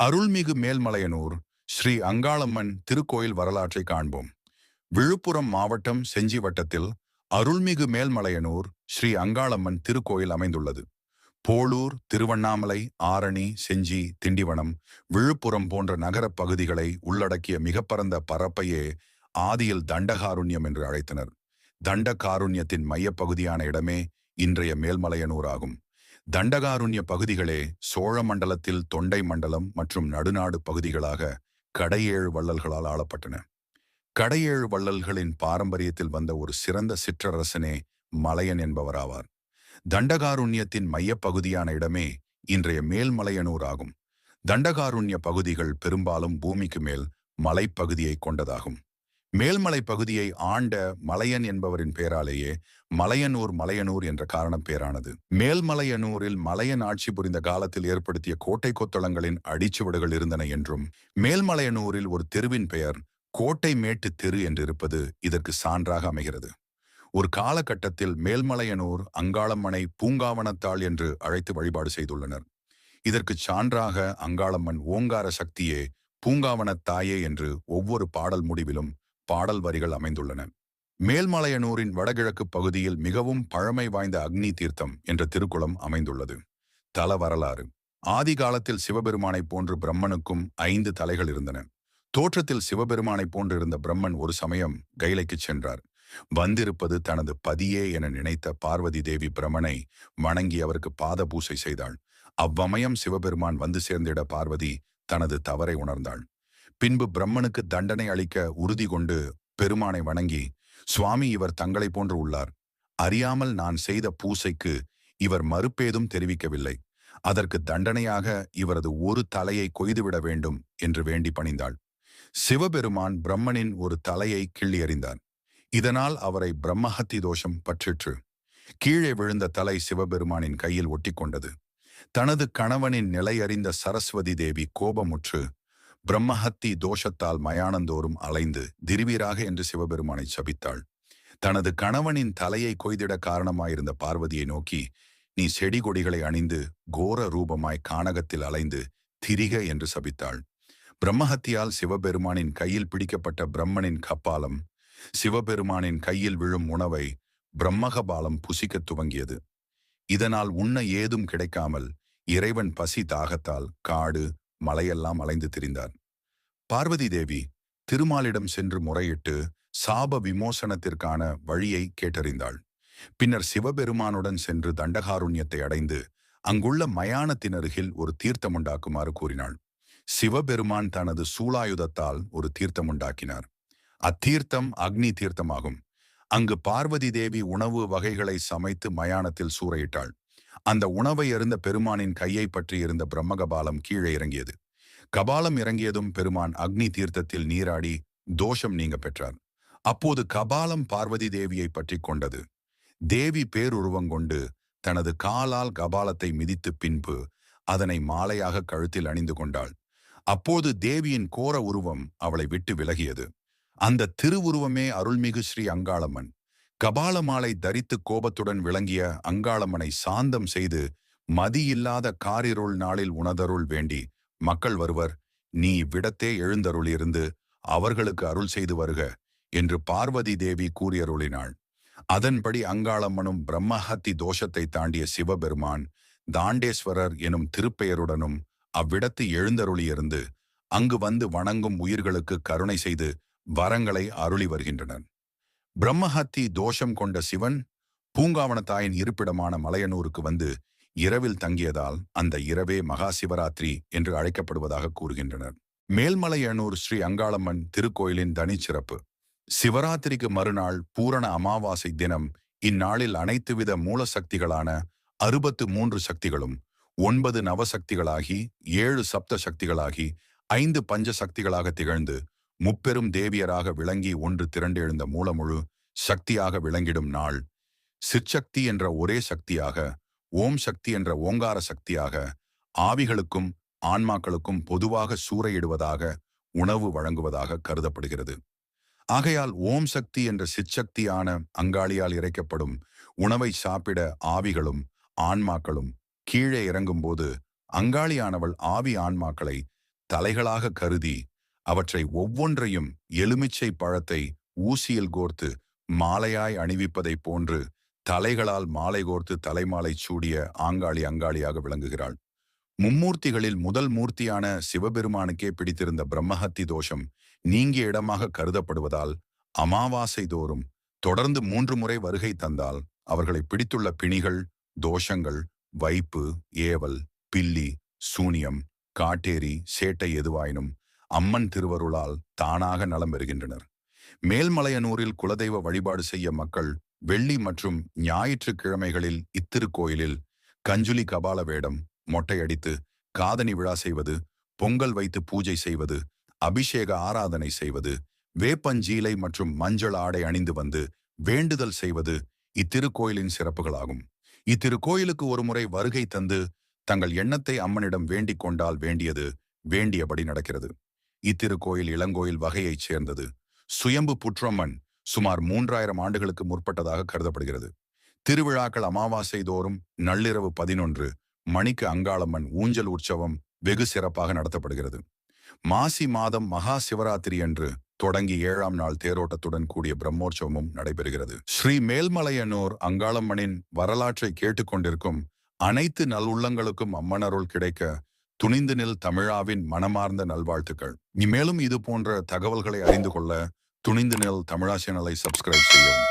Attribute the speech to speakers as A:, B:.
A: அருள்மிகு மேல்மலையனூர் ஸ்ரீ அங்காளம்மன் திருக்கோயில் வரலாற்றை காண்போம். விழுப்புரம் மாவட்டம் செஞ்சி வட்டத்தில் அருள்மிகு மேல்மலையனூர் ஸ்ரீ அங்காளம்மன் திருக்கோயில் அமைந்துள்ளது. போளூர் திருவண்ணாமலை ஆரணி செஞ்சி திண்டிவனம் விழுப்புரம் போன்ற நகரப் பகுதிகளை உள்ளடக்கிய மிகப்பரந்த பரப்பையே ஆதியில் தண்டகாருண்யம் என்று அழைத்தனர். தண்டகாருண்யத்தின் மையப்பகுதியான இடமே இன்றைய மேல்மலையனூர் ஆகும் தண்டகாருண்ய பகுதிகளே சோழ மண்டலத்தில் தொண்டை மண்டலம் மற்றும் நடுநாடு பகுதிகளாக கடையேழு வள்ளல்களால் ஆளப்பட்டன. கடையேழு வள்ளல்களின் பாரம்பரியத்தில் வந்த ஒரு சிறந்த சிற்றரசனே மலையன் என்பவராவார். தண்டகாருண்யத்தின் மையப்பகுதியான இடமே இன்றைய மேல்மலையனூர் ஆகும். தண்டகாருண்ய பகுதிகள் பெரும்பாலும் பூமிக்கு மேல் மலைப்பகுதியை கொண்டதாகும். மேல்மலை பகுதியை ஆண்ட மலையன் என்பவரின் பெயராலேயே மலையனூர் மலையனூர் என்ற காரணம் பேரானது. மேல்மலையனூரில் மலையன் ஆட்சி புரிந்த காலத்தில் ஏற்படுத்திய கோட்டை கொத்தளங்களின் அடிச்சுவடுகள் இருந்தன என்றும் மேல்மலையனூரில் ஒரு தெருவின் பெயர் கோட்டை மேட்டு தெரு என்றிருப்பது இதற்கு சான்றாக அமைகிறது. ஒரு காலகட்டத்தில் மேல்மலையனூர் அங்காளம்மனை பூங்காவனத்தாள் என்று அழைத்து வழிபாடு செய்துள்ளனர். இதற்கு சான்றாக அங்காளம்மன் ஓங்கார சக்தியே பூங்காவனத்தாயே என்று ஒவ்வொரு பாடல் முடிவிலும் பாடல் வரிகள் அமைந்துள்ளன. மேல்மலையனூரின் வடகிழக்கு பகுதியில் மிகவும் பழமை வாய்ந்த அக்னி தீர்த்தம் என்ற திருக்குளம் அமைந்துள்ளது. தல வரலாறு. ஆதி காலத்தில் சிவபெருமானைப் போன்று பிரம்மனுக்கும் ஐந்து தலைகள் இருந்தன. தோற்றத்தில் சிவபெருமானைப் போன்றிருந்த பிரம்மன் ஒரு சமயம் கைலைக்குச் சென்றார். வந்திருப்பது தனது பதியே என நினைத்த பார்வதி தேவி பிரமனை வணங்கி அவருக்கு பாத பூசை செய்தாள். அவ்வமயம் சிவபெருமான் வந்து சேர்ந்திட பார்வதி தனது தவறை உணர்ந்தாள். பின்பு பிரம்மனுக்கு தண்டனை அளிக்க உறுதி கொண்டு பெருமானை வணங்கி சுவாமி இவர் தங்களை போன்று உள்ளார். அறியாமல் நான் செய்த பூசைக்கு இவர் மறுப்பேதும் தெரிவிக்கவில்லை. அதற்கு தண்டனையாக இவரது ஒரு தலையை கொய்துவிட வேண்டும் என்று வேண்டி பணிந்தாள். சிவபெருமான் பிரம்மனின் ஒரு தலையை கிள்ளியறிந்தார் இதனால் அவரை பிரம்மஹத்தி தோஷம் பற்றிற்று. கீழே விழுந்த தலை சிவபெருமானின் கையில் ஒட்டிக்கொண்டது. தனது கணவனின் நிலையறிந்த சரஸ்வதி தேவி கோபமுற்று பிரம்மஹத்தி தோஷத்தால் மயானந்தோறும் அலைந்து திருவீராக என்று சிவபெருமானை சபித்தாள். தனது கணவனின் தலையை கொய்திட காரணமாயிருந்த பார்வதியை நோக்கி நீ செடி கொடிகளை அணிந்து கோர ரூபமாய் கானகத்தில் அலைந்து திரிக என்று சபித்தாள். பிரம்மஹத்தியால் சிவபெருமானின் கையில் பிடிக்கப்பட்ட பிரம்மனின் கப்பாலம் சிவபெருமானின் கையில் விழும் உணவை பிரம்மகபாலம் புசிக்கத் துவங்கியது. இதனால் உண்ண ஏதும் கிடைக்காமல் இறைவன் பசி தாகத்தால் காடு மலையெல்லாம் அலைந்து திரிந்தார். பார்வதி தேவி திருமாலிடம் சென்று முறையிட்டு சாப விமோசனத்திற்கான வழியை கேட்டறிந்தாள். பின்னர் சிவபெருமானுடன் சென்று தண்டகாருண்யத்தை அடைந்து அங்குள்ள மயானத்தினருகில் ஒரு தீர்த்தம் உண்டாக்குமாறு கூறினாள். சிவபெருமான் தனது சூளாயுதத்தால் ஒரு தீர்த்தம் உண்டாக்கினார். அத்தீர்த்தம் அக்னி தீர்த்தமாகும். அங்கு பார்வதி தேவி உணவு வகைகளை சமைத்து மயானத்தில் சூறையிட்டாள். அந்த உணவை அறிந்த பெருமானின் கையை பற்றி இருந்த பிரம்மகபாலம் கீழே இறங்கியது. கபாலம் இறங்கியதும் பெருமான் அக்னி தீர்த்தத்தில் நீராடி தோஷம் நீங்க பெற்றார். அப்போது கபாலம் பார்வதி தேவியை பற்றி கொண்டது. தேவி பேருருவங்கொண்டு தனது காலால் கபாலத்தை மிதித்து பின்பு அதனை மாலையாக கழுத்தில் அணிந்து கொண்டாள். அப்போது தேவியின் கோர உருவம் அவளை விட்டு விலகியது. அந்த திருவுருவமே அருள்மிகு ஸ்ரீ அங்காளம்மன். கபால மாலை தரித்து கோபத்துடன் விளங்கிய அங்காளம்மனை சாந்தம் செய்து மதியில்லாத காரிருள் நாளில் உணதருள் வேண்டி மக்கள் வருவர் நீ இவ்விடத்தே எழுந்தருளிருந்து அவர்களுக்கு அருள் செய்து வருக என்று பார்வதி தேவி கூறியருளினாள். அதன்படி அங்காளம்மனும் பிரம்மஹத்தி தோஷத்தை தாண்டிய சிவபெருமான் தாண்டேஸ்வரர் எனும் திருப்பெயருடனும் அவ்விடத்து எழுந்தருளியிருந்து அங்கு வந்து வணங்கும் உயிர்களுக்கு கருணை செய்து வரங்களை அருளி வருகின்றனர். பிரம்மஹத்தி தோஷம் கொண்ட சிவன் பூங்காவனத்தாயின் இருப்பிடமான மலையனூருக்கு வந்து இரவில் தங்கியதால் அந்த இரவே மகா சிவராத்திரி என்று அழைக்கப்படுவதாக கூறுகின்றனர். மேல்மலையனூர் ஸ்ரீ அங்காளம்மன் திருக்கோயிலின் தனிச்சிறப்பு. சிவராத்திரிக்கு மறுநாள் பூரண அமாவாசை தினம் இந்நாளில் அனைத்துவித மூல சக்திகளான அறுபத்து மூன்று சக்திகளும் ஒன்பது நவசக்திகளாகி ஏழு சப்த சக்திகளாகி ஐந்து பஞ்ச சக்திகளாக திகழ்ந்து முப்பெரும் தேவியராக விளங்கி ஒன்று திரண்டெழுந்த மூலமுழு சக்தியாக விளங்கிடும் நாள். சிற்சக்தி என்ற ஒரே சக்தியாக ஓம் சக்தி என்ற ஓங்கார சக்தியாக ஆவிகளுக்கும் ஆன்மாக்களுக்கும் பொதுவாக சூறையிடுவதாக உணவு வழங்குவதாக கருதப்படுகிறது. ஆகையால் ஓம் சக்தி என்ற சிற்சக்தியான அங்காளியால் இறைக்கப்படும் உணவை சாப்பிட ஆவிகளும் ஆன்மாக்களும் கீழே இறங்கும்போது அங்காளியானவள் ஆவி ஆன்மாக்களை தலைகளாக கருதி அவற்றை ஒவ்வொன்றையும் எலுமிச்சை பழத்தை ஊசியில் கோர்த்து மாலையாய் அணிவிப்பதைப் போன்று தலைகளால் மாலை கோர்த்து தலைமாலை சூடிய ஆங்காளி அங்காளியாக விளங்குகிறாள். மும்மூர்த்திகளில் முதல் மூர்த்தியான சிவபெருமானுக்கே பிடித்திருந்த பிரம்மஹத்தி தோஷம் நீங்கிய இடமாக கருதப்படுவதால் அமாவாசை தோறும் தொடர்ந்து மூன்று முறை வருகை தந்தால் அவர்களை பிடித்துள்ள பிணிகள் தோஷங்கள் வைப்பு ஏவல் பில்லி சூனியம் காட்டேரி சேட்டை எதுவாயினும் அம்மன் திருவருளால் தானாக நலம் பெறுகின்றனர். மேல்மலையனூரில் குலதெய்வ வழிபாடு செய்ய மக்கள் வெள்ளி மற்றும் ஞாயிற்றுக்கிழமைகளில் இத்திருக்கோயிலில் கஞ்சுலி கபால வேடம் மொட்டையடித்து காதணி விழா செய்வது பொங்கல் வைத்து பூஜை செய்வது அபிஷேக ஆராதனை செய்வது வேப்பஞ்சீலை மற்றும் மஞ்சள் ஆடை அணிந்து வந்து வேண்டுதல் செய்வது இத்திருக்கோயிலின் சிறப்புகளாகும். இத்திருக்கோயிலுக்கு ஒருமுறை வருகை தந்து தங்கள் எண்ணத்தை அம்மனிடம் வேண்டிக் கொண்டால் வேண்டியது வேண்டியபடி நடக்கிறது. இத்திருக்கோயில் இளங்கோயில் வகையைச் சேர்ந்தது. சுயம்பு புற்றம்மன் சுமார் மூன்றாயிரம் ஆண்டுகளுக்கு முற்பட்டதாக கருதப்படுகிறது. திருவிழாக்கள் அமாவாசை தோறும் நள்ளிரவு பதினொன்று மணிக்கு அங்காளம்மன் ஊஞ்சல் உற்சவம் வெகு சிறப்பாக நடத்தப்படுகிறது. மாசி மாதம் மகா சிவராத்திரி அன்று தொடங்கி ஏழாம் நாள் தேரோட்டத்துடன் கூடிய பிரம்மோற்சவமும் நடைபெறுகிறது. ஸ்ரீ மேல்மலையனூர் அங்காளம்மனின் வரலாற்றை கேட்டுக்கொண்டிருக்கும் அனைத்து நல்லுள்ளங்களுக்கும் அம்மனருள் கிடைக்க துணிந்து நில் தமிழாவின் மனமார்ந்த நல்வாழ்த்துக்கள். மேலும் இது போன்ற தகவல்களை அறிந்து கொள்ள துணிந்து நில் தமிழா சேனலை சப்ஸ்கிரைப் செய்யவும்.